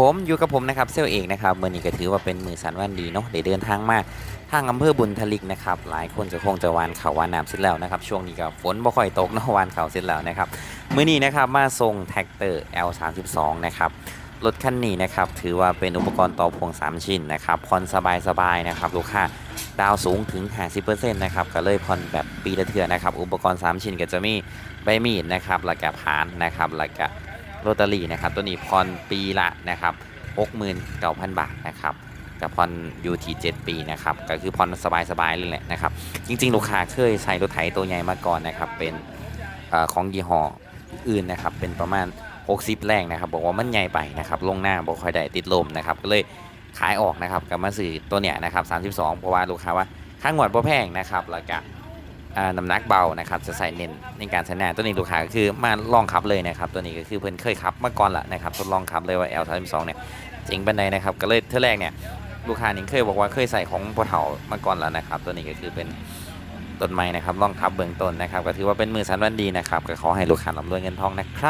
ผมอยู่กับผมนะครับเซลเอกนะครับเมื่อนี้ก็ถือว่าเป็นมือสันวันดีเนาะได้เดินทางมาทางอำเภอบุญทลิกนะครับหลายคนจะคงจะวานเขาวานน้ำเสร็จแล้วนะครับช่วงนี้ก็ฝนบ่ค่อยตกเนาะวานเขาเสร็จแล้วนะครับเมื่อนี้นะครับมาส่งแท็กเตอร์ L32 นะครับรถคันนี้นะครับถือว่าเป็นอุปกรณ์ต่อพวง 3 ชิ้นนะครับผ่อนสบายๆนะครับลูกค้าดาวสูงถึง 50%นะครับก็เลยผ่อนแบบปีละเทื่อนะครับอุปกรณ์ 3 ชิ้นก็จะมีใบมีดนะครับแล้วก็พานนะครับแล้วก็ โรตารี่นะครับตัวนี้พรปีละนะครับ69,000 บาทนะครับกับพรอยู่ที่7ปีนะครับก็คือพรสบายๆเลยแหละนะครับจริงๆ ลูกค้าเคยใช้รถไถตัวใหญ่มาก่อนนะครับเป็นอของยี่ห้ออื่นนะครับเป็นประมาณ 60 แรงนะครับบอกว่ามันใหญ่ไปนะครับลงหน้าบอกค่อยได้ติดลมนะครับก็เลยขายออกนะครับกับมาซื้อตัวเนี้ยนะครับ32 เพราะว่าลูกค้าว่าค่างวดบ่แพงนะครับแล้วก็อ่า น้ำหนักเบานะครับจะใส่เน้นในการใช้งานตัวนี้ลูกค้าก็คือมาลองขับเลยนะครับตัวนี้ก็คือเพิ่นเคยขับมาก่อนละนะครับทดลองขับเลยว่า L32 เนี่ยจริงเป็นไดนะครับก็เลยเท่าแรกเนี่ยลูกค้านี่เคยบอกว่าเคยใส่ของปะเถามาก่อนแล้วนะครับ ตัวนี้ก็คือเป็นต้นไม้นะครับลองขับเบื้องต้นนะครับ ก็ถือว่าเป็นมือสันวันดีนะครับก็ขอให้ลูกค้าร่ำรวยเงินทองนะครับ